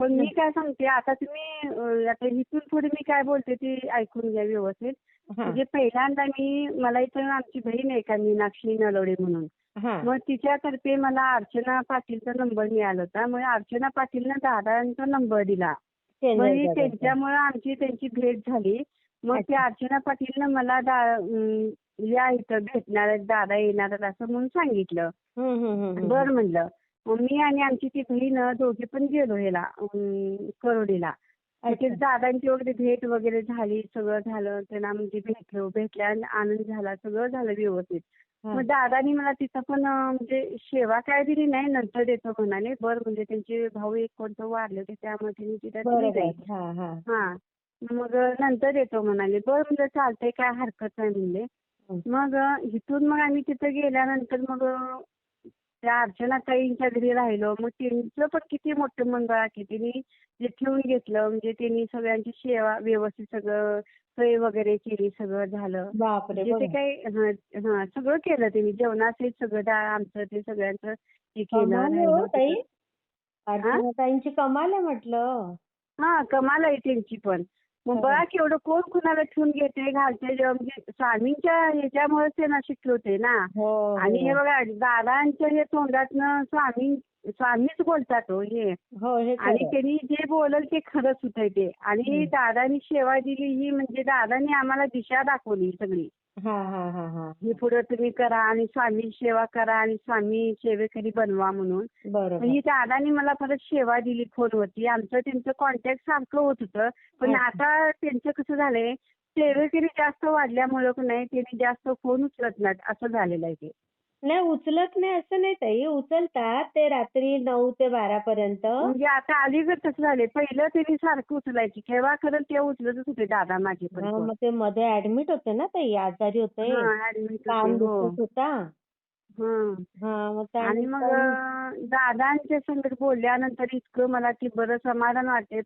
पण मी काय सांगते आता तुम्ही आता इथून पुढे मी काय बोलते ते ऐकून घ्या व्यवस्थित. म्हणजे पहिल्यांदा मी मला इथं आमची बहीण आहे का मीनाक्षी नलवडे म्हणून. मग तिच्यातर्फे मला अर्चना पाटीलचा नंबर मिळाला होता. मग अर्चना पाटीलनं दादांचा नंबर दिला. मग. त्यांच्यामुळे आमची त्यांची भेट झाली. मग त्या अर्चना पाटीलनं मला दा- या इथं भेटणार दादा येणार असं म्हणून सांगितलं. बरं म्हणलं. मग मी आणि आमची ती बहीण दोघे पण गेलो ह्याला अच्छा. दादांची वगैरे भेट वगैरे झाली सगळं झालं. त्यांना म्हणजे भेटलो भेटल्या आनंद झाला सगळं झालं व्यवस्थित. मग दादानी मला तिथं पण म्हणजे सेवा काय दिली नाही नंतर देतो म्हणाले. बरं म्हणजे त्यांचे भाऊ एक कोणतं वारले होते त्यामुळे त्यांनी तिथं. हा मग नंतर येतो म्हणाले. बरं म्हणजे चालतंय काय हरकत नाही म्हणले. मग इथून मग आम्ही तिथं गेल्यानंतर मग त्या अर्चना ताईंच्या घरी राहिलो. मग त्यांचं पण किती मोठं मंडळ आहे की त्यांनी जे ठेवून घेतलं म्हणजे त्यांनी सगळ्यांची सेवा व्यवस्थित सगळं सोय वगैरे केली सगळं झालं. बापरे म्हणजे ते. काही हा सगळं केलं त्यांनी. जेवणासहित सगळं दा- आमचं ते सगळ्यांचं हे केलं हो ताई. तिथं. अर्चनाताईंची कमाल आहे म्हटलं. हा कमाल आहे त्यांची पण. मग हो. बघा केवढं कोण कुणाला ठेवून घेते घालते जेव्हा म्हणजे स्वामींच्या ह्याच्यामुळेच ते ना शिकवते ना हो आणि हे हो. बघा दादांच्या हे तोंडातनं स्वामी स्वामीच बोलतात हो हे हो हे आणि. त्यांनी जे बोलल ते खरंच होतंय ते आणि हं. दादानी सेवा दिली ही म्हणजे दादानी आम्हाला दिशा दाखवली सगळी हा हा हा हा. हे पुढे तुम्ही करा आणि स्वामी सेवा करा आणि स्वामी सेवेकरी बनवा म्हणून. बरोबर. ही दादानी मला परत सेवा दिली फोनवरती. आमचं त्यांचं कॉन्टॅक्ट सारखं होत होतं. पण अच्छा. आता त्यांचं कसं झालंय सेवेकरी जास्त वाढल्यामुळं की नाही त्यांनी जास्त फोन उचलत नाहीत. असं झालेलं आहे ते. नाही उचलत नाही असं नाही ताई उचलतात ते रात्री नऊ ते बारा पर्यंत म्हणजे आता अलीकडे तसं झालंय पहिलं त्यांनी सारखं उचलायची केव्हा खरं ते उचलतच होते दादा माझे पण हा. मग ते मध्ये ऍडमिट होते ना ताई आजारी होते हा, कान होते, हो. दुखत होता हं. हा मग आणि मग त्यानंतर अं, दादांच्या संगत बोलल्यानंतर इतकं मला ते बरं समाधान वाटते